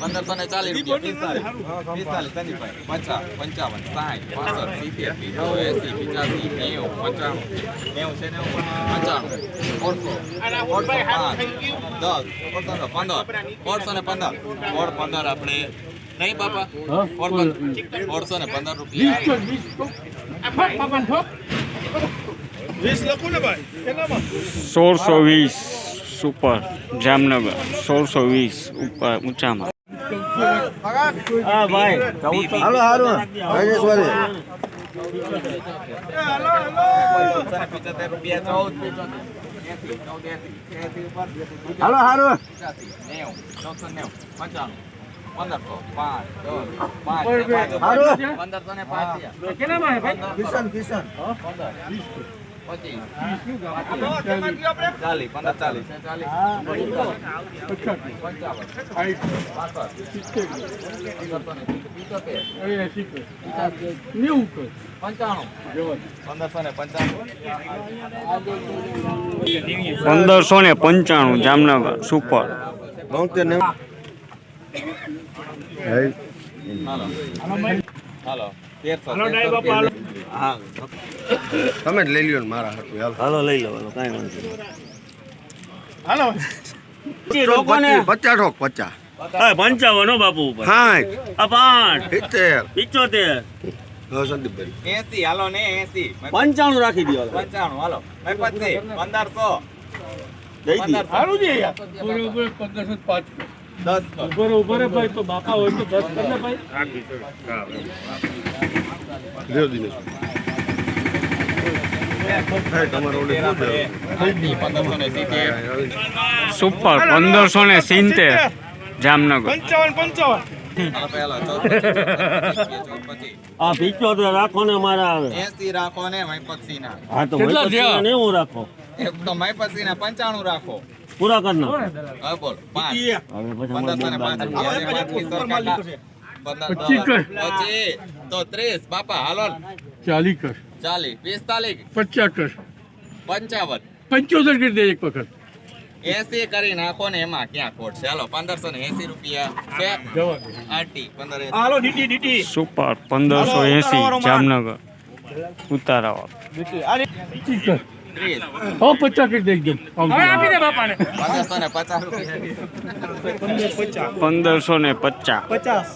પંદરસો ને ચાલીસ રૂપિયા. પિસ્તાલીસ પચાસ પંચાવન સાઠ પાસઠ સિત્તેર બીજો એસી પંચ્યાસી નેવું પંચાણું. નેવું છે નેવું પંચાણું. પાંચ દસ સોળસો પંદર સોળસો ને પંદર. સોળ પંદર આપણે નહીં બાપા? ને પંદર રૂપિયા. સોળસો વીસ. સુપર જામનગર સોળસો વીસ ઉપર ઊંચામાં. હાલો હારું. ચૌદસો નેવું પંચાણું પંદરસો પાંચ. પંદરસો ને પાંચ. કિશન કિશન. પચીસ ચાલીસ પંદર ચાલીસ. ચાલીસ પંચાવન પંદરસો ને પંચાણું પંદરસો ને જામનગર સુપર. બોતેર ને હાલો. હાલો હા તમે જ લઈ લ્યો ને મારા હાથું હાલો. હાલો લઈ લો હાલો કાંઈ વાંધો નહીં. પચાસ ઠોક પચાસ પંચાવન બાપુ ઉપર. સાઠ. આ પાંચ. સિત્તેર. પિચોતેર. એસી હાલો ને એસી. પંચાણું રાખી દો પંચાણું હાલો. પંદરસો. દી. દસ ભાઈ ને સુપર પંદરસો ને સિત્તેર જામનગર. પંચાવન પચીસ. આ પિચોતેર રાખો ને મારા આવે એસી રાખો ને મયપતસી ના હા તો નેવું રાખો. એક તો મયપતસી ના પંચાણું રાખો. પૂરા કર ના હવે બોલ. પાંચ. હવે પછી તો ત્રીસ. બાપા હાલો ચાલી કર. ચાલીસ. પિસ્તાલીસ. પચાસ કર. પંચાવન. પંચોતેર કરી દે એક વખત. એસી કરી નાખો ને એમાં ક્યાં ખોટ છે? હાલો પંદરસો ને એસી રૂપિયા આટી પંદર હાલો ડીટી ડીટી. સુપર પંદરસો એસી જામનગર. ઉતારાવાળા પચીસ હવે પચાસ કરી દે એકદમ. પંદરસો ને પચાસ. પંદરસો ને પચાસ.